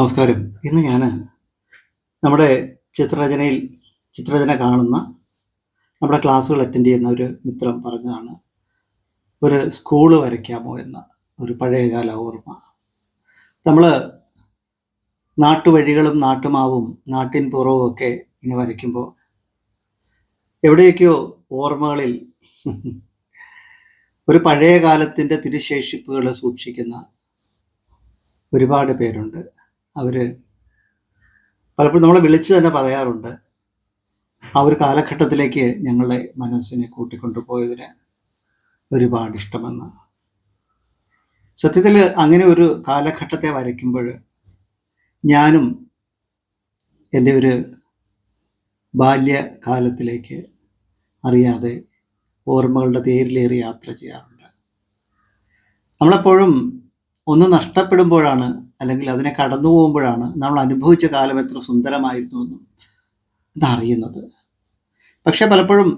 നമസ്കാരം. ഇന്ന് ഞാൻ നമ്മുടെ ചിത്രരചനയിൽ ചിത്രരചന കാണുന്ന നമ്മുടെ ക്ലാസ്സുകൾ അറ്റൻഡ് ചെയ്യുന്ന ഒരു മിത്രം പറഞ്ഞതാണ്. ഒരു സ്കൂൾ വരയ്ക്കാമോ എന്ന ഒരു പഴയകാല ഓർമ്മ. നമ്മൾ നാട്ടുവഴികളും നാട്ടുമാവും നാട്ടിൻ പുറവും ഒക്കെ ഇങ്ങനെ വരയ്ക്കുമ്പോൾ എവിടെയൊക്കെയോ ഓർമ്മകളിൽ ഒരു പഴയ കാലത്തിന്റെ തിരുശേഷിപ്പുകൾ സൂക്ഷിക്കുന്ന ഒരുപാട് പേരുണ്ട്. അവർ പലപ്പോഴും നമ്മളെ വിളിച്ച് തന്നെ പറയാറുണ്ട്. ആ ഒരു കാലഘട്ടത്തിലേക്ക് ഞങ്ങളുടെ മനസ്സിനെ കൂട്ടിക്കൊണ്ടുപോയതിന് ഒരുപാട് ഇഷ്ടമെന്ന്. സത്യത്തിൽ അങ്ങനെ ഒരു കാലഘട്ടത്തെ വരയ്ക്കുമ്പോൾ ഞാനും എന്റെ ഒരു ബാല്യകാലത്തിലേക്ക് അറിയാതെ ഓർമ്മകളുടെ തേരിലേറി യാത്ര ചെയ്യാറുണ്ട്. നമ്മളെപ്പോഴും ഒന്ന് നഷ്ടപ്പെടുമ്പോഴാണ് അല്ലെങ്കിൽ അതിനെ കടന്നു പോകുമ്പോഴാണ് നമ്മൾ അനുഭവിച്ച കാലം എത്ര സുന്ദരമായിരുന്നു എന്നും ഇതറിയുന്നത്. പക്ഷെ പലപ്പോഴും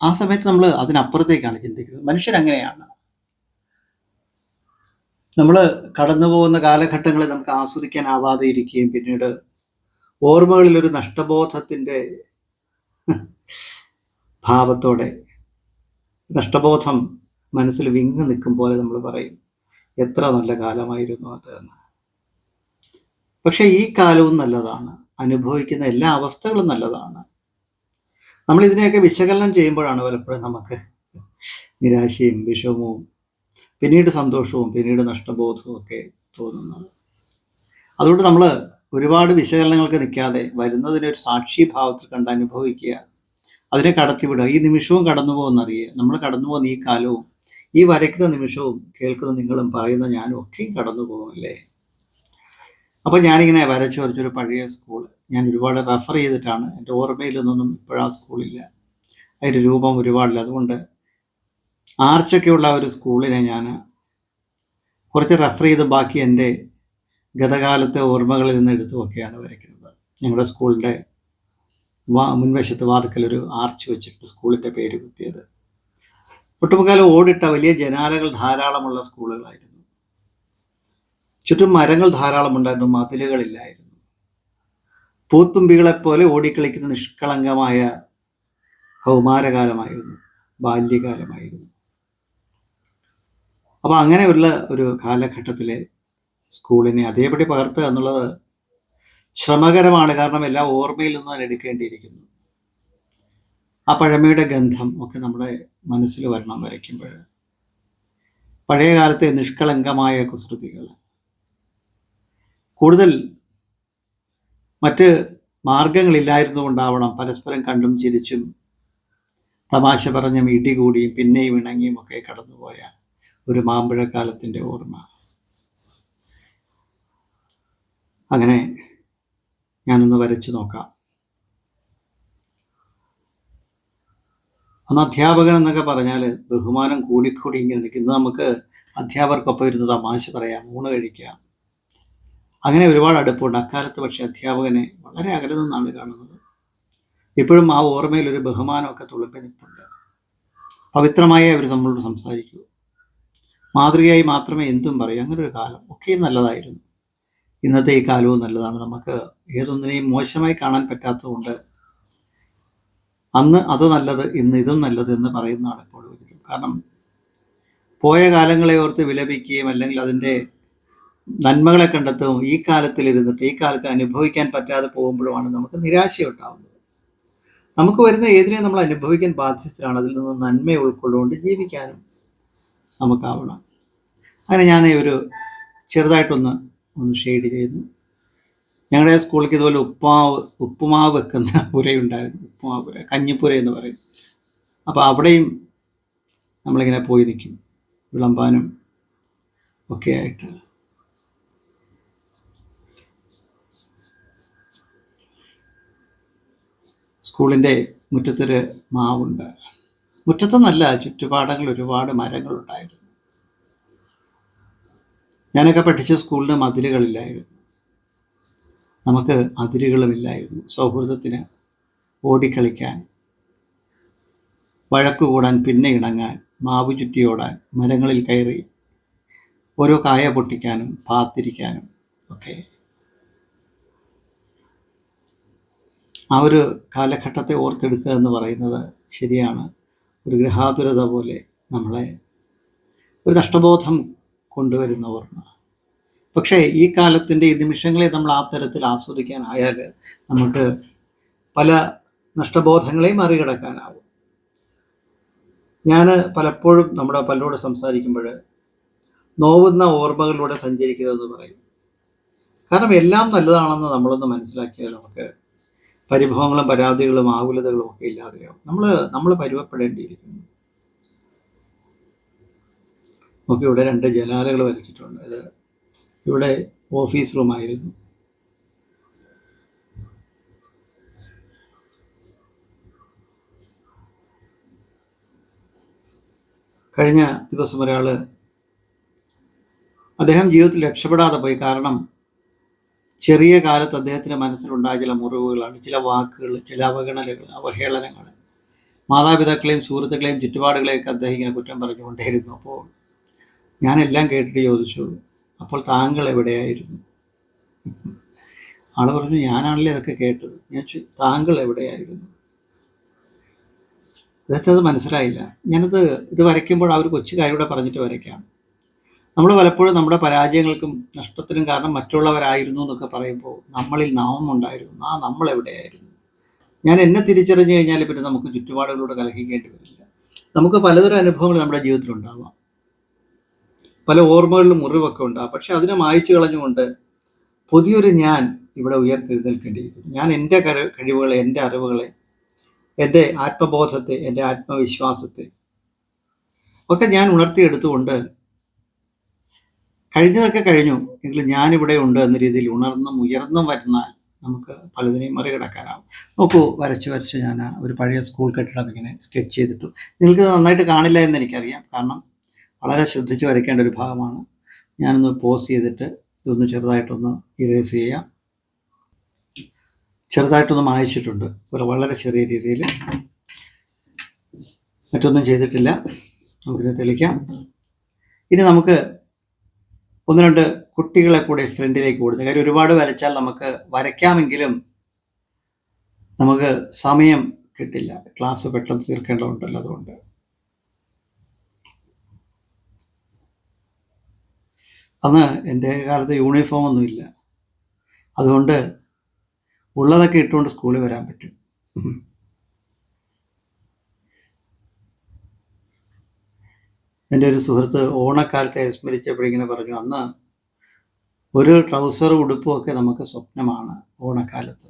ആ സമയത്ത് നമ്മൾ അതിനപ്പുറത്തേക്കാണ് ചിന്തിക്കുന്നത്. മനുഷ്യൻ അങ്ങനെയാണ്. നമ്മൾ കടന്നു പോകുന്ന കാലഘട്ടങ്ങളെ നമുക്ക് ആസ്വദിക്കാനാവാതെ ഇരിക്കുകയും പിന്നീട് ഓർമ്മകളിൽ ഒരു നഷ്ടബോധത്തിന്റെ ഭാവത്തോടെ നഷ്ടബോധം മനസ്സിൽ വിങ്ങി നിൽക്കും പോലെ നമ്മൾ പറയും എത്ര നല്ല കാലമായിരുന്നു അത് എന്ന്. പക്ഷെ ഈ കാലവും നല്ലതാണ്. അനുഭവിക്കുന്ന എല്ലാ അവസ്ഥകളും നല്ലതാണ്. നമ്മൾ ഇതിനെയൊക്കെ വിശകലനം ചെയ്യുമ്പോഴാണ് പലപ്പോഴും നമുക്ക് നിരാശയും വിഷമവും പിന്നീട് സന്തോഷവും പിന്നീട് നഷ്ടബോധവും ഒക്കെ തോന്നുന്നത്. അതുകൊണ്ട് നമ്മൾ ഒരുപാട് വിശകലനങ്ങൾക്ക് നിൽക്കാതെ വരുന്നതിനെ ഒരു സാക്ഷിഭാവത്തിൽ കണ്ട് അനുഭവിക്കുക അതിനെ കടത്തിവിടുക ഈ നിമിഷവും കടന്നു പോകുന്നറിയുക നമ്മൾ കടന്നു പോകുന്ന ഈ കാലവും ഈ വരയ്ക്കുന്ന നിമിഷവും കേൾക്കുന്ന നിങ്ങളും പറയുന്ന ഞാനും ഒക്കെയും കടന്നു പോകുമല്ലേ അപ്പോൾ ഞാനിങ്ങനെ വരച്ചു വരച്ചൊരു പഴയ സ്കൂൾ ഞാൻ ഒരുപാട് റെഫർ ചെയ്തിട്ടാണ്. എന്റെ ഓർമ്മയിൽ നിന്നൊന്നും ഇപ്പോഴാ സ്കൂളില്ല അതിന്റെ രൂപം ഒരുപാടില്ല. അതുകൊണ്ട് ആർച്ചൊക്കെയുള്ള ഒരു സ്കൂളിനെ ഞാൻ കുറച്ച് റെഫർ ചെയ്ത് ബാക്കി എന്റെ ഗതകാലത്തെ ഓർമ്മകളിൽ നിന്ന് എടുത്തുമൊക്കെയാണ് വരയ്ക്കുന്നത്. ഞങ്ങളുടെ സ്കൂളിന്റെ വാ മുൻവശത്ത് വാതുക്കലൊരു ആർച്ച് വെച്ചിട്ട് സ്കൂളിന്റെ പേര് കുത്തിയത്. ഒട്ടുമുക്കാലം ഓടിട്ട വലിയ ജനാലകൾ ധാരാളമുള്ള സ്കൂളുകളായിരുന്നു ചുറ്റും മരങ്ങൾ ധാരാളം ഉണ്ടായിരുന്നു മതിലുകളില്ലായിരുന്നു. പൂത്തുമ്പികളെപ്പോലെ ഓടിക്കളിക്കുന്ന നിഷ്കളങ്കമായ കൗമാരകാലമായിരുന്നു ബാല്യകാലമായിരുന്നു. അപ്പൊ അങ്ങനെയുള്ള ഒരു കാലഘട്ടത്തിലെ സ്കൂളിനെ അതേപടി പകർത്തുക എന്നുള്ളത് ശ്രമകരമാണ്. കാരണം എല്ലാ ഓർമ്മയിൽ നിന്ന് തന്നെ എടുക്കേണ്ടിയിരിക്കുന്നു. ആ പഴമയുടെ ഗന്ധം ഒക്കെ നമ്മുടെ മനസ്സിൽ വരണം വരയ്ക്കുമ്പോൾ. പഴയ കാലത്തെ നിഷ്കളങ്കമായ കുസൃതികൾ. കൂടുതൽ മറ്റ് മാർഗങ്ങളില്ലായിരുന്നു കൊണ്ടാവണം പരസ്പരം കണ്ടും ചിരിച്ചും തമാശ പറഞ്ഞും ഇടികൂടിയും പിന്നെയും ഇണങ്ങിയും ഒക്കെ കടന്നുപോയ ഒരു മാമ്പഴക്കാലത്തിന്റെ ഓർമ്മ. അങ്ങനെ ഞാനൊന്ന് വരച്ചു നോക്കാം. അന്ന് അധ്യാപകൻ എന്നൊക്കെ പറഞ്ഞാൽ ബഹുമാനം കൂടിക്കൂടി ഇങ്ങനെ നിൽക്കുന്നത് നമുക്ക് അധ്യാപകർക്കൊപ്പം ഇരുന്ന് തമാശ പറയാം ഊണ് കഴിക്കാം. അങ്ങനെ ഒരുപാട് അടുപ്പമുണ്ട് അക്കാലത്ത് പക്ഷേ അധ്യാപകനെ വളരെ അകലെ നിന്നാണ് കാണുന്നത്. ഇപ്പോഴും ആ ഓർമ്മയിൽ ഒരു ബഹുമാനമൊക്കെ തുളുമ്പി നിൽപ്പുണ്ട്. പവിത്രമായി അവർ നമ്മളോട് സംസാരിക്കൂ. മാതൃകയായി മാത്രമേ എന്തും പറയൂ. അങ്ങനെ ഒരു കാലം ഒക്കെയും നല്ലതായിരുന്നു. ഇന്നത്തെ ഈ കാലവും നല്ലതാണ്. നമുക്ക് ഏതൊന്നിനെയും മോശമായി കാണാൻ പറ്റാത്തതുകൊണ്ട് അന്ന് അത് നല്ലത് ഇന്ന് ഇതും നല്ലത് എന്ന് പറയുന്നതാണ് ഇപ്പോൾ കാരണം പോയ കാലങ്ങളെ ഓർത്ത് വിലപിക്കുകയും അല്ലെങ്കിൽ അതിന്റെ നന്മകളെ കണ്ടെത്തും ഈ കാലത്തിൽ ഇരുന്നിട്ട് ഈ കാലത്ത് അനുഭവിക്കാൻ പറ്റാതെ പോകുമ്പോഴുമാണ് നമുക്ക് നിരാശയുണ്ടാവുന്നത്. നമുക്ക് വരുന്ന ഏതിനെ നമ്മൾ അനുഭവിക്കാൻ ബാധ്യസ്ഥരാണ്. അതിൽ നിന്ന് നന്മ ഉൾക്കൊള്ളുകൊണ്ട് ജീവിക്കാനും നമുക്കാവണം. അങ്ങനെ ഞാൻ ഒരു ചെറുതായിട്ടൊന്ന് ഒന്ന് ഷെയ്ഡ് ചെയ്യുന്നു ഞങ്ങളുടെ സ്കൂളിലേക്ക് ഇതുപോലെ ഉപ്പുമാവ് ഉപ്പുമാവ് വെക്കുന്ന പുരയുണ്ടായിരുന്നു. പുര കഞ്ഞിപ്പുര എന്ന് പറയും. അപ്പോൾ അവിടെയും നമ്മളിങ്ങനെ പോയി നിൽക്കും. വിളമ്പാനും ഒക്കെ ആയിട്ട്. സ്കൂളിന്റെ മുറ്റത്തൊരു മാവുണ്ട്. മുറ്റത്തെന്നല്ല ചുറ്റുപാടങ്ങൾ ഒരുപാട് മരങ്ങളുണ്ടായിരുന്നു. ഞാനൊക്കെ പഠിച്ച സ്കൂളിന് മതിലുകളില്ലായിരുന്നു. നമുക്ക് അതിരുകളുമില്ലായിരുന്നു. സൗഹൃദത്തിന് ഓടിക്കളിക്കാൻ വഴക്ക് കൂടാൻ പിന്നെ ഇണങ്ങാൻ മാവ് ചുറ്റിയോടാൻ മരങ്ങളിൽ കയറി ഓരോ കായ പൊട്ടിക്കാനും പാത്തിരിക്കാനും ഒക്കെ ആ ഒരു കാലഘട്ടത്തെ ഓർത്തെടുക്കുക എന്ന് പറയുന്നത് ശരിയാണ്. ഒരു ഗ്രഹാതുരത പോലെ നമ്മളെ ഒരു നഷ്ടബോധം കൊണ്ടുവരുന്ന ഓർമ്മ പക്ഷേ ഈ കാലത്തിന്റെ ഈ നിമിഷങ്ങളെ നമ്മൾ ആ തരത്തിൽ ആസ്വദിക്കാനായാൽ നമുക്ക് പല നഷ്ടബോധങ്ങളെയും മറികടക്കാനാവും. ഞാൻ പലപ്പോഴും നമ്മുടെ പലരോട് സംസാരിക്കുമ്പോൾ നോവുന്ന ഓർമ്മകളിലൂടെ സഞ്ചരിക്കുന്നതെന്ന് പറയും. കാരണം എല്ലാം നല്ലതാണെന്ന് നമ്മളൊന്ന് മനസ്സിലാക്കിയാൽ നമുക്ക് പരിഭവങ്ങളും പരാതികളും ആകുലതകളും ഒക്കെ ഇല്ലാതെയാവും. നമ്മൾ നമ്മൾ പരുവപ്പെടേണ്ടിയിരിക്കുന്നു നമുക്ക് ഇവിടെ രണ്ട് ജനാലകൾ വരച്ചിട്ടുണ്ട്. അത് ഇവിടെ ഓഫീസ് റൂമായിരുന്നു കഴിഞ്ഞ ദിവസം ഒരാൾ അദ്ദേഹം ജീവിതത്തിൽ രക്ഷപ്പെടാതെ പോയി. കാരണം ചെറിയ കാലത്ത് അദ്ദേഹത്തിന്റെ മനസ്സിലുണ്ടായ ചില മുറിവുകളാണ് ചില വാക്കുകൾ ചില അവഗണനകൾ അവഹേളനങ്ങൾ. മാതാപിതാക്കളെയും സുഹൃത്തുക്കളെയും ചുറ്റുപാടുകളെയൊക്കെ അദ്ദേഹം ഇങ്ങനെ കുറ്റം പറഞ്ഞുകൊണ്ടേയിരുന്നു. അപ്പോൾ ഞാനെല്ലാം കേട്ടിട്ട് ചോദിച്ചു അപ്പോൾ താങ്കൾ എവിടെയായിരുന്നു? ആൾ പറഞ്ഞു ഞാനാണല്ലേ അതൊക്കെ കേട്ടത്. ഞാൻ താങ്കൾ എവിടെയായിരുന്നു? അദ്ദേഹത്തെ അത് മനസ്സിലായില്ല. ഞാനത് ഇത് വരയ്ക്കുമ്പോൾ ആ ഒരു കൊച്ചു കാര്യം പറഞ്ഞിട്ട് വരയ്ക്കാം. നമ്മൾ പലപ്പോഴും നമ്മുടെ പരാജയങ്ങൾക്കും നഷ്ടത്തിനും കാരണം മറ്റുള്ളവരായിരുന്നു എന്നൊക്കെ പറയുമ്പോൾ നമ്മളിൽ നാമം ഉണ്ടായിരുന്നു. ആ നമ്മൾ എവിടെയായിരുന്നു? ഞാൻ എന്നെ തിരിച്ചറിഞ്ഞു കഴിഞ്ഞാൽ പിന്നെ നമുക്ക് ചുറ്റുപാടുകളോട് കലഹിക്കേണ്ടി വരില്ല. നമുക്ക് പലതരം അനുഭവങ്ങൾ നമ്മുടെ ജീവിതത്തിൽ ഉണ്ടാവാം. പല ഓർമ്മകളിലും മുറിവൊക്കെ ഉണ്ടാകും പക്ഷെ അതിനെ മായ്ച്ചു കളഞ്ഞുകൊണ്ട് പുതിയൊരു ഞാൻ ഇവിടെ ഉയർത്തെഴുന്നേൽക്കേണ്ടിയിരിക്കുന്നു. ഞാൻ എന്റെ കഴി കഴിവുകളെ എന്റെ അറിവുകളെ എന്റെ ആത്മബോധത്തെ എന്റെ ആത്മവിശ്വാസത്തെ ഒക്കെ ഞാൻ ഉണർത്തിയെടുത്തുകൊണ്ട് കഴിഞ്ഞതൊക്കെ കഴിഞ്ഞു. എങ്കിലും ഞാനിവിടെ ഉണ്ട് എന്ന രീതിയിൽ ഉണർന്നും ഉയർന്നും വരുന്നാൽ നമുക്ക് പലതിനെയും മറികടക്കാനാവും. നോക്കൂ വരച്ച് വരച്ച് ഞാൻ ഒരു പഴയ സ്കൂൾ കെട്ടിടം ഇങ്ങനെ സ്കെച്ച് ചെയ്തിട്ടു. നിങ്ങൾക്ക് നന്നായിട്ട് കാണില്ല എന്ന് എനിക്കറിയാം. കാരണം വളരെ ശ്രദ്ധിച്ച് വരയ്ക്കേണ്ട ഒരു ഭാഗമാണ്. ഞാനൊന്ന് പോസ് ചെയ്തിട്ട് ഇതൊന്ന് ചെറുതായിട്ടൊന്ന് ഇറേസ് ചെയ്യാം. ചെറുതായിട്ടൊന്ന് മായച്ചിട്ടുണ്ട്. ഒരു വളരെ ചെറിയ രീതിയിൽ. മറ്റൊന്നും ചെയ്തിട്ടില്ല. നമുക്കിത് തെളിക്കാം. ഇനി നമുക്ക് ഒന്ന് രണ്ട് കുട്ടികളെ കൂടെ ഫ്രണ്ടിലേക്ക് കൊടുത്തു. കാര്യം ഒരുപാട് വരച്ചാൽ നമുക്ക് വരയ്ക്കാമെങ്കിലും നമുക്ക് സമയം കിട്ടില്ല. ക്ലാസ് പെട്ടെന്ന് തീർക്കേണ്ടതുണ്ടല്ലോ അതുകൊണ്ട്. അന്ന് എന്റെ കാലത്ത് യൂണിഫോം ഒന്നുമില്ല അതുകൊണ്ട് ഉള്ളതൊക്കെ ഇട്ടുകൊണ്ട് സ്കൂളിൽ വരാൻ പറ്റും. എന്റെ ഒരു സുഹൃത്ത് ഓണക്കാലത്തെ സ്മരിച്ചപ്പോഴിങ്ങനെ പറഞ്ഞു അന്ന് ഒരു ട്രൗസർ ഉടുപ്പും ഒക്കെ നമുക്ക് സ്വപ്നമാണ് ഓണക്കാലത്ത്.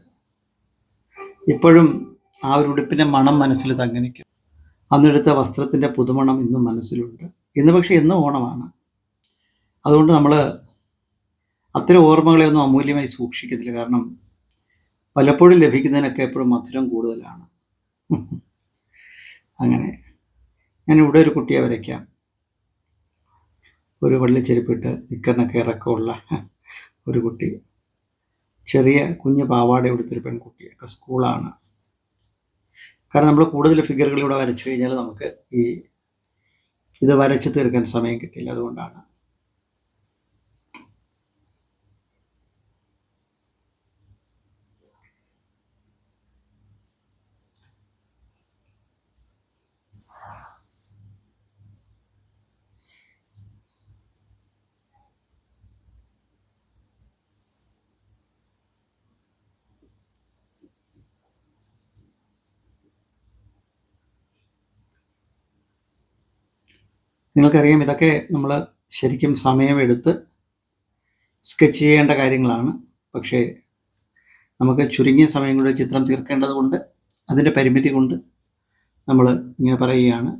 ഇപ്പോഴും ആ ഒരു ഉടുപ്പിന്റെ മണം മനസ്സിൽ തങ്ങി നിൽക്കും അന്നെടുത്ത വസ്ത്രത്തിന്റെ പുതുമണം ഇന്നും മനസ്സിലുണ്ട്. ഇന്ന് പക്ഷേ ഇന്ന് ഓണമാണ്. അതുകൊണ്ട് നമ്മൾ അത്തരം ഓർമ്മകളെ ഒന്നും അമൂല്യമായി സൂക്ഷിക്കത്തില്ല. കാരണം പലപ്പോഴും ലഭിക്കുന്നതിനൊക്കെ എപ്പോഴും മധുരം കൂടുതലാണ്. അങ്ങനെ. ഞാൻ ഇവിടെ ഒരു കുട്ടിയെ വരയ്ക്കാം. ഒരു വെള്ളിച്ചെരുപ്പിട്ട് നിൽക്കുന്നൊക്കെ ഇറക്കമുള്ള ഒരു കുട്ടി. ചെറിയ കുഞ്ഞ് പാവാട എടുത്തൊരു പെൺകുട്ടി ഒക്കെ സ്കൂളാണ്. കാരണം നമ്മൾ കൂടുതൽ ഫിഗറുകൾ ഇവിടെ വരച്ചു കഴിഞ്ഞാൽ നമുക്ക് ഈ ഇത് വരച്ച് തീർക്കാൻ സമയം കിട്ടില്ല. അതുകൊണ്ടാണ്. നിങ്ങൾക്കറിയാം ഇതൊക്കെ നമ്മൾ ശരിക്കും സമയമെടുത്ത് സ്കെച്ച് ചെയ്യേണ്ട കാര്യങ്ങളാണ്. പക്ഷേ നമുക്ക് ചുരുങ്ങിയ സമയം ചിത്രം തീർക്കേണ്ടതുകൊണ്ട് അതിന്റെ പരിമിതി കൊണ്ട് നമ്മൾ ഇങ്ങനെ പറയുകയാണ്.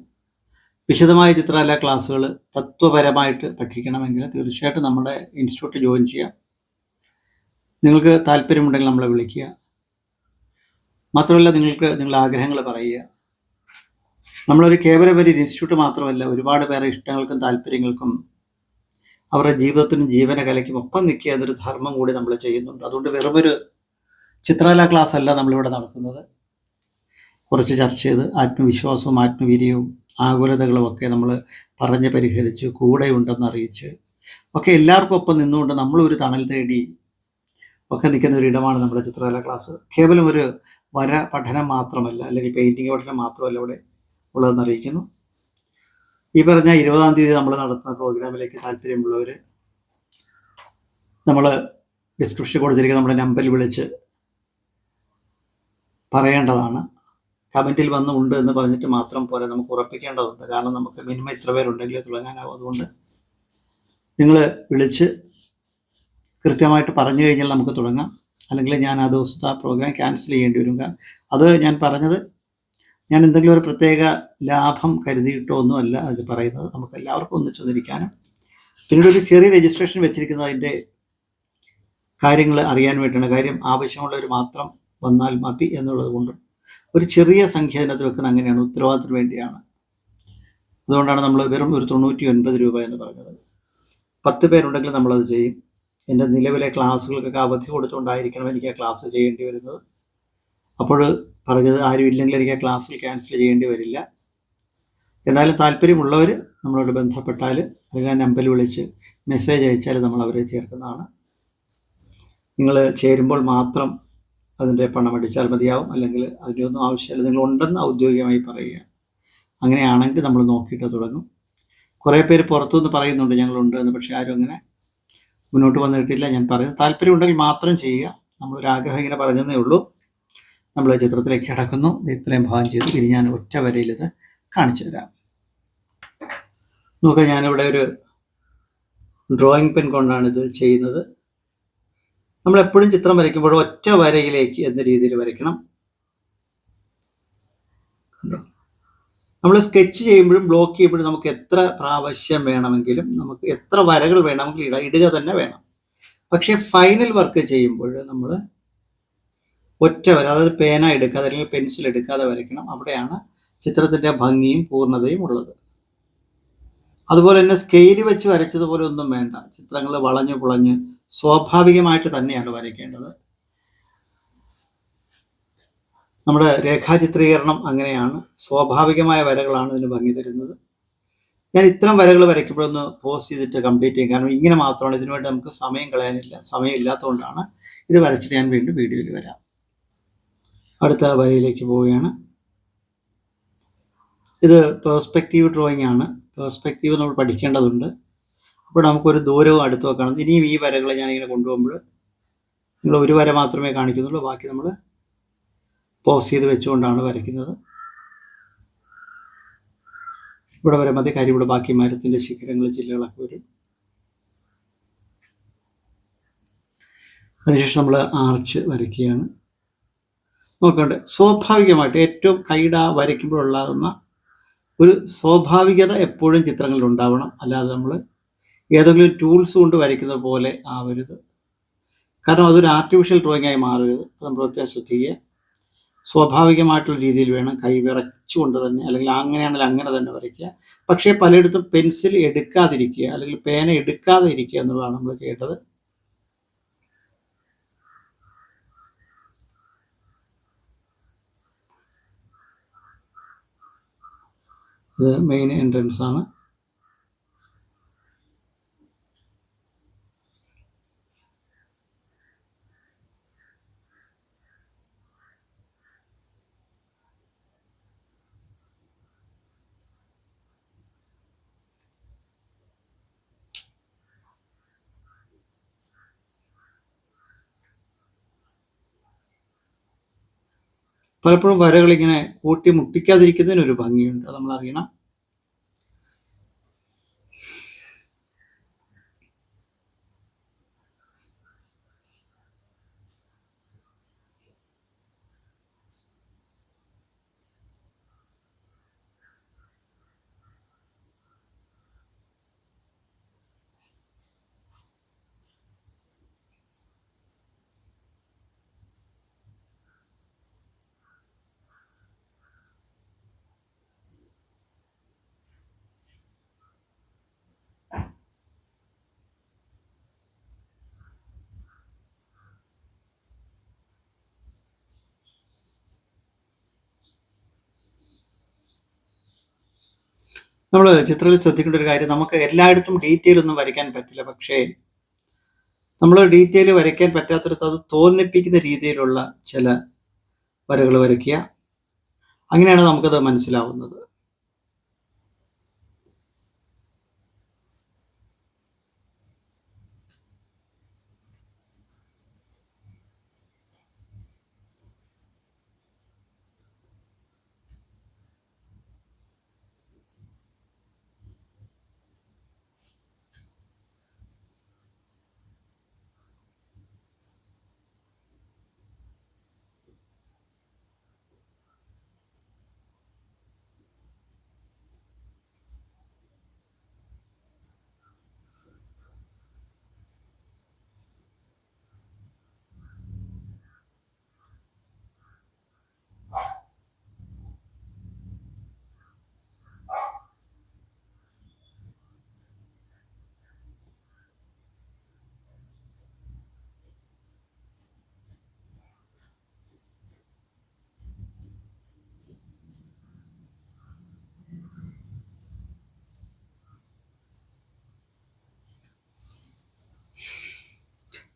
വിശദമായ ചിത്രകല ക്ലാസ്സുകൾ തത്വപരമായിട്ട് പഠിക്കണമെങ്കിൽ തീർച്ചയായിട്ടും നമ്മുടെ ഇൻസ്റ്റിറ്റ്യൂട്ടിൽ ജോയിൻ ചെയ്യാം. നിങ്ങൾക്ക് താല്പര്യമുണ്ടെങ്കിൽ നമ്മളെ വിളിക്കുക. മാത്രമല്ല നിങ്ങൾക്ക് നിങ്ങളുടെ ആഗ്രഹങ്ങൾ പറയുക. നമ്മളൊരു കേവലം ഒരു ഇൻസ്റ്റിറ്റ്യൂട്ട് മാത്രമല്ല ഒരുപാട് പേരെ ഇഷ്ടങ്ങൾക്കും താല്പര്യങ്ങൾക്കും അവരുടെ ജീവിതത്തിനും ജീവനകലയ്ക്കും ഒപ്പം നിൽക്കുക എന്നൊരു ധർമ്മം കൂടി നമ്മൾ ചെയ്യുന്നുണ്ട്. അതുകൊണ്ട് വെറുമൊരു ചിത്രകലാ ക്ലാസ് അല്ല നമ്മളിവിടെ നടത്തുന്നത്. കുറച്ച് ചർച്ച ചെയ്ത് ആത്മവിശ്വാസവും ആത്മവീര്യവും ആകുലതകളും ഒക്കെ നമ്മൾ പറഞ്ഞ് പരിഹരിച്ച് കൂടെ ഉണ്ടെന്ന് അറിയിച്ച് ഒക്കെ എല്ലാവർക്കും ഒപ്പം നിന്നുകൊണ്ട് നമ്മളൊരു തണൽ തേടി ഒക്കെ നിൽക്കുന്ന ഒരു ഇടമാണ് നമ്മുടെ ചിത്രകലാ ക്ലാസ്. കേവലം ഒരു വര പഠനം മാത്രമല്ല അല്ലെങ്കിൽ പെയിന്റിങ് പഠനം മാത്രമല്ല ഇവിടെ ഉള്ളതെന്ന് അറിയിക്കുന്നു. ഈ പറഞ്ഞ ഇരുപതാം തീയതി നമ്മൾ നടത്തുന്ന പ്രോഗ്രാമിലേക്ക് താല്പര്യമുള്ളവർ നമ്മൾ ഡിസ്ക്രിപ്ഷൻ കൊടുത്തിരിക്കുന്ന നമ്മുടെ നമ്പറിൽ വിളിച്ച് പറയേണ്ടതാണ്. കമന്റിൽ വന്ന് ഉണ്ട് എന്ന് പറഞ്ഞിട്ട് മാത്രം പോലെ നമുക്ക് ഉറപ്പിക്കേണ്ടതുണ്ട്. കാരണം നമുക്ക് മിനിമം ഇത്ര പേരുണ്ടെങ്കിൽ തുടങ്ങാനാവും. അതുകൊണ്ട് നിങ്ങൾ വിളിച്ച് കൃത്യമായിട്ട് പറഞ്ഞു കഴിഞ്ഞാൽ നമുക്ക് തുടങ്ങാം. അല്ലെങ്കിൽ ഞാൻ ആ ദിവസത്തെ ആ പ്രോഗ്രാം ക്യാൻസൽ ചെയ്യേണ്ടി വരും. അത് ഞാൻ പറഞ്ഞത് ഞാൻ എന്തെങ്കിലും ഒരു പ്രത്യേക ലാഭം കരുതിയിട്ടോ ഒന്നുമല്ല അത് പറയുന്നത്. നമുക്ക് എല്ലാവർക്കും ഒന്നിച്ചു വന്നിരിക്കാനും. പിന്നീട് ഒരു ചെറിയ രജിസ്ട്രേഷൻ വെച്ചിരിക്കുന്നതിന്റെ കാര്യങ്ങൾ അറിയാൻ വേണ്ടിയാണ് കാര്യം ആവശ്യമുള്ളവർ മാത്രം വന്നാൽ മതി എന്നുള്ളത് കൊണ്ടും ഒരു ചെറിയ സംഖ്യ അതിനകത്ത് വെക്കുന്നത് അങ്ങനെയാണ്. ഉത്തരവാദിത്തത്തിന് വേണ്ടിയാണ്. അതുകൊണ്ടാണ് നമ്മൾ വെറും ഒരു തൊണ്ണൂറ്റി ഒൻപത് രൂപ എന്ന് പറഞ്ഞത്. പത്ത് പേരുണ്ടെങ്കിൽ നമ്മളത് ചെയ്യും. എന്റെ നിലവിലെ ക്ലാസ്സുകൾക്കൊക്കെ അവധി കൊടുത്തുകൊണ്ടായിരിക്കണം എനിക്ക് ആ ക്ലാസ് ചെയ്യേണ്ടി വരുന്നത്. അപ്പോൾ പറഞ്ഞത് ആരും ഇല്ലെങ്കിൽ എനിക്ക് ക്ലാസ്സിൽ ക്യാൻസൽ ചെയ്യേണ്ടി വരില്ല. എന്നാലും താല്പര്യമുള്ളവർ നമ്മളോട് ബന്ധപ്പെട്ടാൽ അല്ലെങ്കിൽ ആ നമ്പറിൽ വിളിച്ച് മെസ്സേജ് അയച്ചാൽ നമ്മൾ അവരെ ചേർക്കുന്നതാണ്. നിങ്ങൾ ചേരുമ്പോൾ മാത്രം അതിന്റെ പണം അടിച്ചാൽ മതിയാവും. അല്ലെങ്കിൽ അതിനൊന്നും ആവശ്യമില്ല. നിങ്ങൾ ഉണ്ടെന്ന് ഔദ്യോഗികമായി പറയുക. അങ്ങനെയാണെങ്കിൽ നമ്മൾ നോക്കിയിട്ട് തുടങ്ങും. കുറേ പേര് പുറത്തുനിന്ന് പറയുന്നുണ്ട് ഞങ്ങളുണ്ട് എന്ന് പക്ഷേ ആരും അങ്ങനെ മുന്നോട്ട് വന്നിട്ടില്ല. ഞാൻ പറയുന്നത് താല്പര്യം ഉണ്ടെങ്കിൽ മാത്രം ചെയ്യുക. നമ്മളൊരാഗ്രഹം ഇങ്ങനെ പറഞ്ഞതേ ഉള്ളൂ. നമ്മൾ ചിത്രത്തിലേക്ക് കിടക്കുന്നു. ഇത്രയും ഭാഗം ചെയ്തു. ഇനി ഞാൻ ഒറ്റ വരയിൽ ഇത് കാണിച്ചു തരാം. നോക്കുക ഞാനിവിടെ ഒരു ഡ്രോയിങ് പെൻ കൊണ്ടാണ് ഇത് ചെയ്യുന്നത്. നമ്മൾ എപ്പോഴും ചിത്രം വരയ്ക്കുമ്പോൾ ഒറ്റ വരയിലേക്ക് എന്ന രീതിയിൽ വരയ്ക്കണം. നമ്മൾ സ്കെച്ച് ചെയ്യുമ്പോഴും ബ്ലോക്ക് ചെയ്യുമ്പോഴും നമുക്ക് എത്ര പ്രാവശ്യം വേണമെങ്കിലും നമുക്ക് എത്ര വരകൾ വേണമെങ്കിലും ഇട ഇടുക തന്നെ വേണം. പക്ഷേ ഫൈനൽ വർക്ക് ചെയ്യുമ്പോൾ നമ്മൾ ഒറ്റ വര അതായത് പേന എടുക്കാതെ അല്ലെങ്കിൽ പെൻസിൽ എടുക്കാതെ വരയ്ക്കണം. അവിടെയാണ് ചിത്രത്തിന്റെ ഭംഗിയും പൂർണതയും ഉള്ളത്. അതുപോലെ തന്നെ സ്കെയിൽ വെച്ച് വരച്ചതുപോലെ ഒന്നും വേണ്ട. ചിത്രങ്ങൾ വളഞ്ഞു പുളഞ്ഞ് സ്വാഭാവികമായിട്ട് തന്നെയാണ് വരയ്ക്കേണ്ടത്. നമ്മുടെ രേഖാചിത്രീകരണം അങ്ങനെയാണ്. സ്വാഭാവികമായ വരകളാണ് ഇതിന് ഭംഗി തരുന്നത്. ഞാൻ ഇത്തരം വരകൾ വരയ്ക്കുമ്പോഴൊന്ന് പോസ്റ്റ് ചെയ്തിട്ട് കംപ്ലീറ്റ് ചെയ്യും. കാരണം ഇങ്ങനെ മാത്രമാണ് ഇതിനുവേണ്ടി നമുക്ക് സമയം കളയാനില്ല. സമയം ഇല്ലാത്തതുകൊണ്ടാണ് ഇത് വരച്ചിട്ട് ഞാൻ വീണ്ടും വീഡിയോയിൽ വരാം. അടുത്ത വരയിലേക്ക് പോവുകയാണ്. ഇത് പെർസ്പെക്റ്റീവ് ഡ്രോയിങ് ആണ്. പെർസ്പെക്റ്റീവ് നമ്മൾ പഠിക്കേണ്ടതുണ്ട്. അപ്പോൾ നമുക്കൊരു ദൂരവും അടുത്ത് കാണും. ഇനിയും ഈ വരകളെ ഞാനിങ്ങനെ കൊണ്ടുപോകുമ്പോൾ നിങ്ങൾ ഒരു വര മാത്രമേ കാണിക്കുന്നുള്ളൂ. ബാക്കി നമ്മൾ പോസ് ചെയ്ത് വെച്ചുകൊണ്ടാണ് വരയ്ക്കുന്നത്. ഇവിടെ വരെ മതി. കാര്യം ഇവിടെ ബാക്കി മരത്തിന്റെ ശിഖരങ്ങൾ ജില്ലകളൊക്കെ വരും. അതിനുശേഷം നമ്മൾ ആർച്ച് വരയ്ക്കുകയാണ്. നോക്കണ്ട്. സ്വാഭാവികമായിട്ട് ഏറ്റവും കൈട വരയ്ക്കുമ്പോഴുണ്ടാകുന്ന ഒരു സ്വാഭാവികത എപ്പോഴും ചിത്രങ്ങളിൽ ഉണ്ടാവണം. അല്ലാതെ നമ്മൾ ഏതെങ്കിലും ടൂൾസ് കൊണ്ട് വരയ്ക്കുന്ന പോലെ ആവരുത്. കാരണം അതൊരു ആർട്ടിഫിഷ്യൽ ഡ്രോയിങ് ആയി മാറരുത്. നമ്മൾ പ്രത്യേകം ശ്രദ്ധിക്കുക. സ്വാഭാവികമായിട്ടുള്ള രീതിയിൽ വേണം കൈ വിറച്ചുകൊണ്ട് തന്നെ അല്ലെങ്കിൽ അങ്ങനെയാണെങ്കിൽ അങ്ങനെ തന്നെ വരയ്ക്കുക. പക്ഷേ പലയിടത്തും പെൻസിൽ എടുക്കാതിരിക്കുക അല്ലെങ്കിൽ പേന എടുക്കാതെ ഇരിക്കുക എന്നുള്ളതാണ് നമ്മൾ ചെയ്യേണ്ടത്. ഇത് മെയിൻ എൻട്രൻസ് ആണ്. പലപ്പോഴും വരകളിങ്ങനെ കൂട്ടി മുട്ടിക്കാതിരിക്കുന്നതിന് ഒരു ഭംഗിയുണ്ട്. അത് നമ്മൾ അറിയണം നമ്മൾ ചിത്രത്തിൽ ശ്രദ്ധിക്കേണ്ട ഒരു കാര്യം നമുക്ക് എല്ലായിടത്തും ഡീറ്റെയിൽ ഒന്നും വരയ്ക്കാൻ പറ്റില്ല. പക്ഷേ നമ്മൾ ഡീറ്റെയിൽ വരയ്ക്കാൻ പറ്റാത്തടത്ത് അത് തോന്നിപ്പിക്കുന്ന രീതിയിലുള്ള ചില വരകൾ വരയ്ക്കുക. അങ്ങനെയാണ് നമുക്കത് മനസ്സിലാവുന്നത്.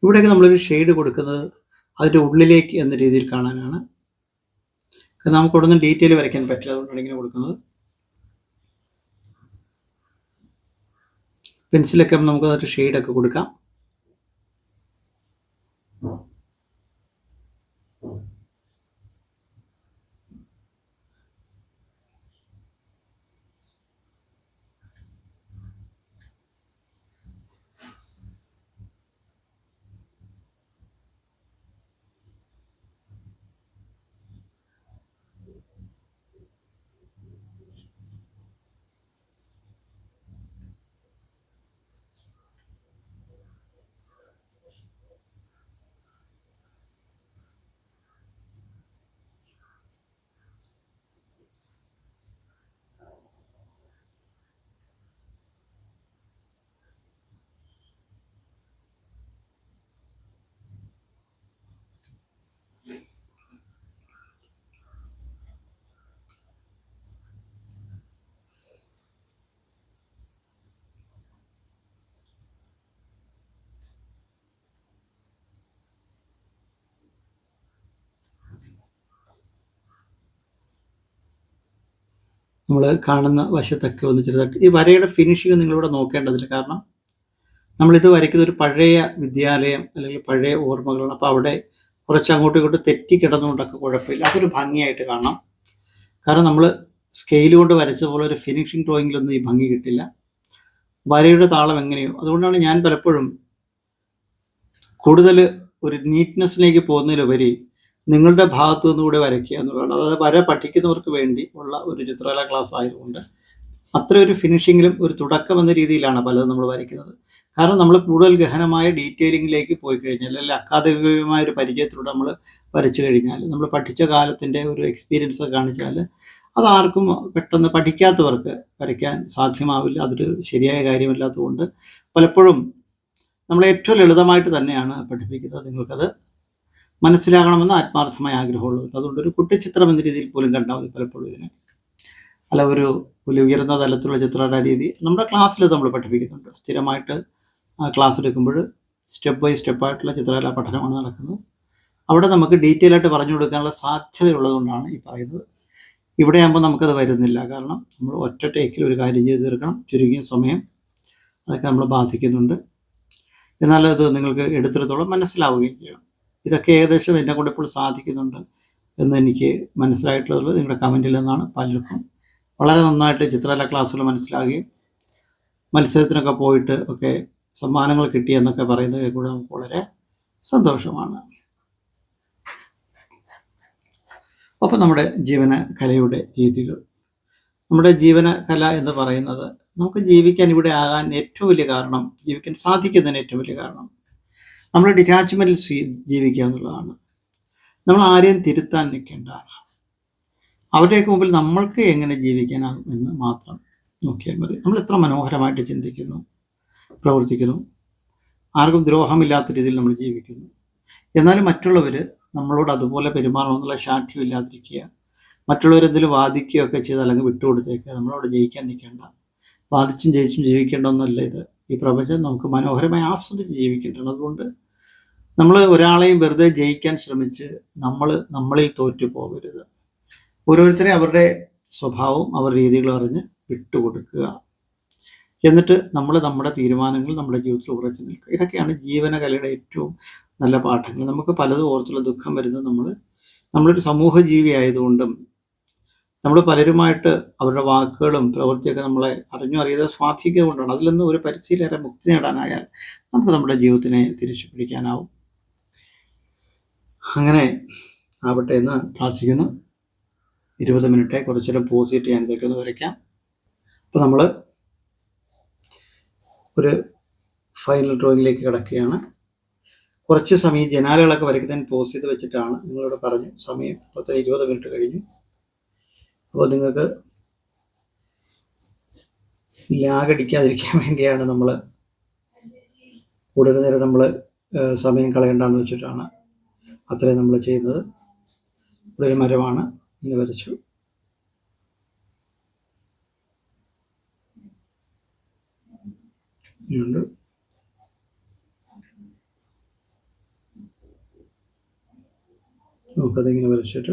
ഇവിടെയൊക്കെ നമ്മളൊരു ഷെയ്ഡ് കൊടുക്കുന്നത് അതിന്റെ ഉള്ളിലേക്ക് എന്ന രീതിയിൽ കാണാനാണ്. കാരണം നമുക്ക് ഇവിടെ നിന്ന് ഡീറ്റെയിൽ വരയ്ക്കാൻ പറ്റില്ല അതുകൊണ്ടാണ് ഇങ്ങനെ കൊടുക്കുന്നത്. പെൻസിലൊക്കെ നമുക്ക് അതൊരു ഷെയ്ഡൊക്കെ കൊടുക്കാം. നമ്മൾ കാണുന്ന വശത്തൊക്കെ ഒന്ന് ചെറുതായിട്ട് ഈ വരയുടെ ഫിനിഷിങ് നിങ്ങളിവിടെ നോക്കേണ്ടതില്ല. കാരണം നമ്മളിത് വരയ്ക്കുന്ന ഒരു പഴയ വിദ്യാലയം അല്ലെങ്കിൽ പഴയ ഓർമ്മകളാണ്. അപ്പോൾ അവിടെ കുറച്ച് അങ്ങോട്ടും ഇങ്ങോട്ടും തെറ്റി കിടന്നുകൊണ്ടൊക്കെ കുഴപ്പമില്ല. അതൊരു ഭംഗിയായിട്ട് കാണാം കാരണം നമ്മൾ സ്കെയിൽ കൊണ്ട് വരച്ച പോലെ ഒരു ഫിനിഷിംഗ് ഡ്രോയിങ്ങിലൊന്നും ഈ ഭംഗി കിട്ടില്ല. വരയുടെ താളം എങ്ങനെയോ. അതുകൊണ്ടാണ് ഞാൻ പലപ്പോഴും കൂടുതൽ ഒരു നീറ്റ്നെസ്സിലേക്ക് പോകുന്നതിലുപരി നിങ്ങളുടെ ഭാഗത്തു നിന്നുകൂടെ വരയ്ക്കുക എന്നുള്ളതാണ് അതായത് വര പഠിക്കുന്നവർക്ക് വേണ്ടി ഉള്ള ഒരു ചിത്രകല ക്ലാസ് ആയതുകൊണ്ട് അത്ര ഒരു ഫിനിഷിങ്ങിലും ഒരു തുടക്കം എന്ന രീതിയിലാണ് പലതും നമ്മൾ വരയ്ക്കുന്നത്. കാരണം നമ്മൾ കൂടുതൽ ഗഹനമായ ഡീറ്റെയിലിങ്ങിലേക്ക് പോയി കഴിഞ്ഞാൽ അല്ലെങ്കിൽ അക്കാദമികമായ ഒരു പരിചയത്തിലൂടെ നമ്മൾ വരച്ചു കഴിഞ്ഞാൽ നമ്മൾ പഠിച്ച കാലത്തിന്റെ ഒരു എക്സ്പീരിയൻസ് കാണിച്ചാൽ അത് ആർക്കും പെട്ടെന്ന് പഠിക്കാത്തവർക്ക് വരയ്ക്കാൻ സാധ്യമാവില്ല. അതൊരു ശരിയായ കാര്യമല്ലാത്തതുകൊണ്ട് പലപ്പോഴും നമ്മൾ ഏറ്റവും ലളിതമായിട്ട് തന്നെയാണ് പഠിപ്പിക്കുന്നത്. നിങ്ങൾക്കത് മനസ്സിലാകണമെന്ന് ആത്മാർത്ഥമായ ആഗ്രഹമുള്ളത് അതുകൊണ്ട് ഒരു കുട്ടിച്ചിത്രം എന്ന രീതിയിൽ പോലും കണ്ടാൽ മതി പലപ്പോഴും ഇതിനെ. അല്ല ഒരു വലിയ ഉയർന്ന തലത്തിലുള്ള ചിത്രകലാ രീതി നമ്മുടെ ക്ലാസ്സിൽ നമ്മൾ പഠിപ്പിക്കുന്നുണ്ട്. സ്ഥിരമായിട്ട് ക്ലാസ് എടുക്കുമ്പോൾ സ്റ്റെപ്പ് ബൈ സ്റ്റെപ്പായിട്ടുള്ള ചിത്രകലാ പഠനമാണ് നടക്കുന്നത്. അവിടെ നമുക്ക് ഡീറ്റെയിൽ ആയിട്ട് പറഞ്ഞു കൊടുക്കാനുള്ള സാധ്യതയുള്ളതുകൊണ്ടാണ് ഈ പറയുന്നത്. ഇവിടെ ആകുമ്പോൾ നമുക്കത് വരുന്നില്ല. കാരണം നമ്മൾ ഒറ്റ ടേക്കിൽ ഒരു കാര്യം ചെയ്ത് തീർക്കണം. ചുരുങ്ങിയ സമയം അതൊക്കെ നമ്മൾ ബാധിക്കുന്നുണ്ട്. എന്നാൽ അത് നിങ്ങൾക്ക് എടുത്തിടത്തോളം മനസ്സിലാവുകയും ചെയ്യണം ഇതൊക്കെ ഏകദേശം എന്നെ കൊണ്ട് ഇപ്പോൾ സാധിക്കുന്നുണ്ട് എന്ന് എനിക്ക് മനസ്സിലായിട്ടുള്ളത് നിങ്ങളുടെ കമന്റിൽ നിന്നാണ് പലർക്കും. വളരെ നന്നായിട്ട് ചിത്രകല ക്ലാസ്സുകൾ മനസ്സിലാകുകയും മത്സരത്തിനൊക്കെ പോയിട്ട് ഒക്കെ സമ്മാനങ്ങൾ കിട്ടിയെന്നൊക്കെ പറയുന്നത് കൂടെ നമുക്ക് വളരെ സന്തോഷമാണ്. അപ്പോൾ നമ്മുടെ ജീവന കലയുടെ രീതികൾ. നമ്മുടെ ജീവന കല എന്ന് പറയുന്നത് നമുക്ക് ജീവിക്കാൻ ഇവിടെ ആകാൻ ഏറ്റവും വലിയ കാരണം ജീവിക്കാൻ സാധിക്കുന്നതിന് ഏറ്റവും വലിയ കാരണം നമ്മൾ ഡിറ്റാച്ച്മെന്റിൽ സ്വീ ജീവിക്കുക എന്നുള്ളതാണ്. നമ്മൾ ആരെയും തിരുത്താൻ നിൽക്കേണ്ട അവരുടെയൊക്കെ മുമ്പിൽ നമ്മൾക്ക് എങ്ങനെ ജീവിക്കാനാകും എന്ന് മാത്രം നോക്കിയാൽ മതി. നമ്മൾ എത്ര മനോഹരമായിട്ട് ചിന്തിക്കുന്നു പ്രവർത്തിക്കുന്നു. ആർക്കും ദ്രോഹമില്ലാത്ത രീതിയിൽ നമ്മൾ ജീവിക്കുന്നു. എന്നാലും മറ്റുള്ളവർ നമ്മളോട് അതുപോലെ പെരുമാറണമെന്നുള്ള ശാഠ്യം ഇല്ലാതിരിക്കുക. മറ്റുള്ളവരെന്തെങ്കിലും വാദിക്കുകയൊക്കെ ചെയ്ത് അല്ലെങ്കിൽ വിട്ടുകൊടുത്തേക്കുക. നമ്മളോട് ജയിക്കാൻ നിൽക്കേണ്ട. വാദിച്ചും ജയിച്ചും ജീവിക്കേണ്ട ഒന്നല്ല ഇത്. ഈ പ്രപഞ്ചം നമുക്ക് മനോഹരമായി ആസ്വദിച്ച് ജീവിക്കേണ്ടതാണ് അതുകൊണ്ട് നമ്മൾ ഒരാളെയും വെറുതെ ജയിക്കാൻ ശ്രമിച്ച് നമ്മൾ നമ്മളിൽ തോറ്റു പോകരുത്. ഓരോരുത്തരെ അവരുടെ സ്വഭാവവും അവരുടെ രീതികളും അറിഞ്ഞ് വിട്ടുകൊടുക്കുക. എന്നിട്ട് നമ്മൾ നമ്മുടെ തീരുമാനങ്ങൾ നമ്മുടെ ജീവിതത്തിൽ ഉറച്ചു നിൽക്കുക. ഇതൊക്കെയാണ് ജീവനകലയുടെ ഏറ്റവും നല്ല പാഠങ്ങൾ. നമുക്ക് പലതും ഓർത്തുള്ള ദുഃഖം വരുന്നത് നമ്മൾ നമ്മളൊരു സമൂഹ ജീവി ആയതുകൊണ്ടും നമ്മൾ പലരുമായിട്ട് അവരുടെ വാക്കുകളും പ്രവൃത്തിയൊക്കെ നമ്മളെ അറിഞ്ഞു അറിയാതെ സ്വാധീനിക്കുക കൊണ്ടാണ്. അതിൽ നിന്ന് ഒരു പരിധിയിലേറെ മുക്തി നേടാനായാൽ നമുക്ക് നമ്മുടെ ജീവിതത്തിനെ തിരിച്ചു പിടിക്കാനാവും. അങ്ങനെ ആവട്ടെ എന്ന് പ്രാർത്ഥിക്കുന്നു. ഇരുപത് മിനിറ്റ് കുറച്ചേരം പോസ് ചെയ്തിട്ട് ഞാൻ ഇതൊക്കെ ഒന്ന് വരയ്ക്കാം. അപ്പോൾ നമ്മൾ ഒരു ഫൈനൽ ഡ്രോയിങ്ങിലേക്ക് കിടക്കുകയാണ്. കുറച്ച് സമയം ജനാലകളൊക്കെ വരയ്ക്കുന്നതിന് പോസ് ചെയ്ത് വെച്ചിട്ടാണ് നിങ്ങളോട് പറഞ്ഞു സമയം പത്ത് ഇരുപത് മിനിറ്റ് കഴിഞ്ഞു. അപ്പോൾ നിങ്ങൾക്ക് ലാഗടിക്കാതിരിക്കാൻ വേണ്ടിയാണ് നമ്മൾ കൂടുതൽ നേരം നമ്മൾ സമയം കളയണ്ടെന്ന് വെച്ചിട്ടാണ്. അത്രയും നമ്മൾ ചെയ്യുന്നത് ഇവിടെ ഒരു മരമാണ്. ഇന്ന് വരച്ചു. നമുക്കതിങ്ങനെ വരച്ചിട്ട്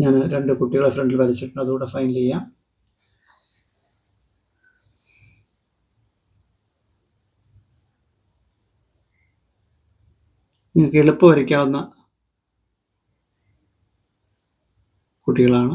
ഞാൻ രണ്ട് കുട്ടികളെ ഫ്രണ്ടിൽ വരച്ചിട്ടുണ്ട്. അതുകൂടെ ഫൈനൽ ചെയ്യാം. നിങ്ങൾക്ക് എളുപ്പം വരയ്ക്കാവുന്ന കുട്ടികളാണ്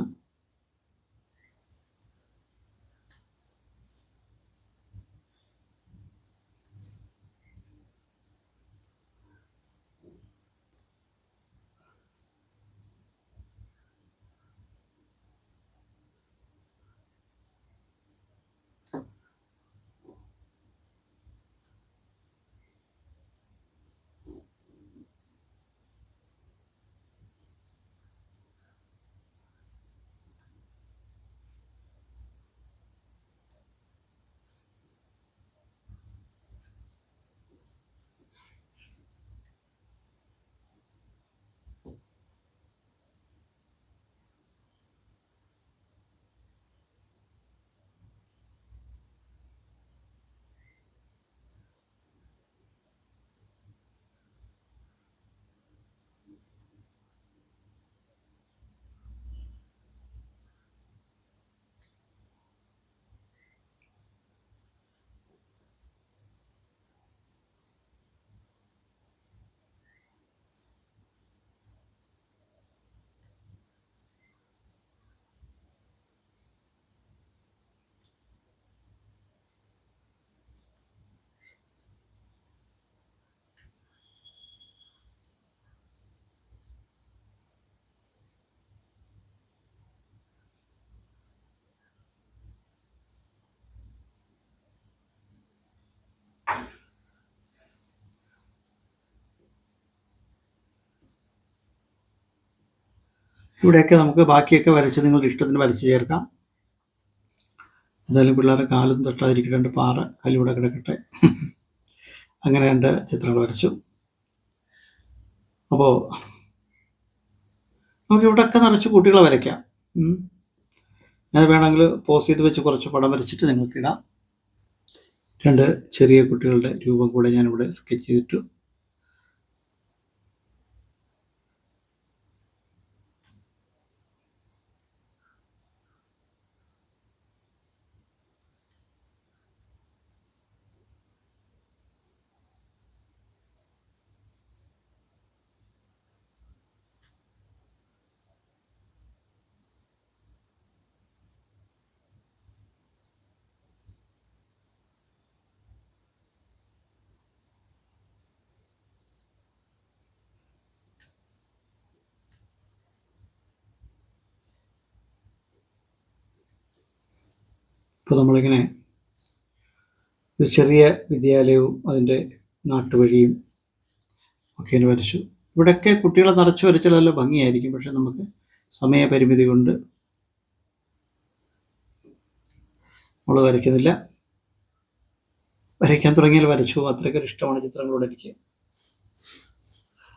ഇവിടെയൊക്കെ നമുക്ക് ബാക്കിയൊക്കെ വരച്ച് നിങ്ങളുടെ ഇഷ്ടത്തിന് വരച്ച് ചേർക്കാം. എന്തായാലും പിള്ളേരെ കാലും തൊട്ടാതിരിക്കട്ടെ രണ്ട് പാറ കല്ലിവിടെ കിടക്കട്ടെ. അങ്ങനെ രണ്ട് ചിത്രങ്ങൾ വരച്ചു. അപ്പോൾ നമുക്ക് ഇവിടെയൊക്കെ നിറച്ച് കുട്ടികളെ വരയ്ക്കാം. ഞാൻ വേണമെങ്കിൽ പോസ് ചെയ്ത് വെച്ച് കുറച്ച് പടം വരച്ചിട്ട് നിങ്ങൾക്ക് ഇടാം. രണ്ട് ചെറിയ കുട്ടികളുടെ രൂപം കൂടെ ഞാനിവിടെ സ്കെച്ച് ചെയ്തിട്ടു. ഇപ്പോൾ നമ്മളിങ്ങനെ ഒരു ചെറിയ വിദ്യാലയവും അതിന്റെ നാട്ടുവഴിയും ഒക്കെ വരച്ചു ഇവിടെയൊക്കെ കുട്ടികളെ നിറച്ച് വരച്ചാൽ നല്ല ഭംഗിയായിരിക്കും. പക്ഷെ നമുക്ക് സമയപരിമിതി കൊണ്ട് നമ്മൾ വരയ്ക്കുന്നില്ല. വരയ്ക്കാൻ തുടങ്ങിയാൽ വരച്ചു. അത്രയ്ക്കൊരു ഇഷ്ടമാണ് ചിത്രങ്ങളോട് എനിക്ക്.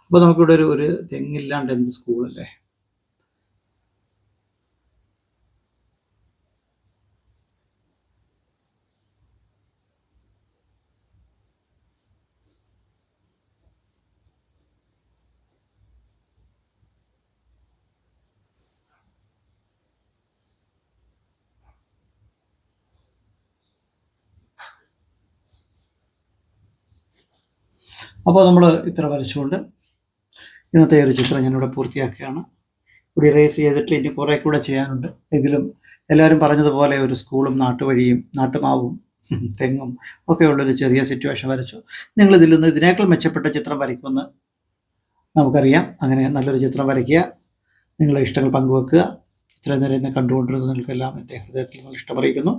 അപ്പോൾ നമുക്കിവിടെ ഒരു ഒരു തെങ്ങില്ലാണ്ട് എന്ത് സ്കൂളല്ലേ അപ്പോൾ നമ്മൾ ഇത്ര വരച്ചുകൊണ്ട് ഇന്നത്തെ ഒരു ചിത്രം ഞാനിവിടെ പൂർത്തിയാക്കുകയാണ്. ഇവിടെ റേസ് ചെയ്തിട്ട് ഇനി കുറേ കൂടെ ചെയ്യാനുണ്ട്. എങ്കിലും എല്ലാവരും പറഞ്ഞതുപോലെ ഒരു സ്കൂളും നാട്ടുവഴിയും നാട്ടുമാവും തെങ്ങും ഒക്കെ ഉള്ളൊരു ചെറിയ സിറ്റുവേഷൻ വരച്ചു. നിങ്ങൾ ഇതിൽ നിന്ന് ഇതിനേക്കാൾ മെച്ചപ്പെട്ട ചിത്രം വരയ്ക്കുമെന്ന് നമുക്കറിയാം. അങ്ങനെ നല്ലൊരു ചിത്രം വരയ്ക്കുക നിങ്ങളുടെ ഇഷ്ടങ്ങൾ പങ്കുവെക്കുക. ഇത്രയും നേരം ഇന്ന് കണ്ടുകൊണ്ടിരുന്ന നിങ്ങൾക്കെല്ലാം എന്റെ ഹൃദയത്തിൽ നിങ്ങൾ ഇഷ്ടമറിയിക്കുന്നു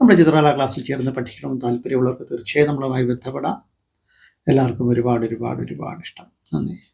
നമ്മുടെ ചിത്രകലാ ക്ലാസ്സിൽ ചേർന്ന് പഠിക്കണമെന്ന് താല്പര്യമുള്ളവർക്ക് തീർച്ചയായും നമ്മളുമായി ബന്ധപ്പെടാം. എല്ലാവർക്കും ഒരുപാട് ഒരുപാട് ഒരുപാട് ഇഷ്ടം. നന്ദി.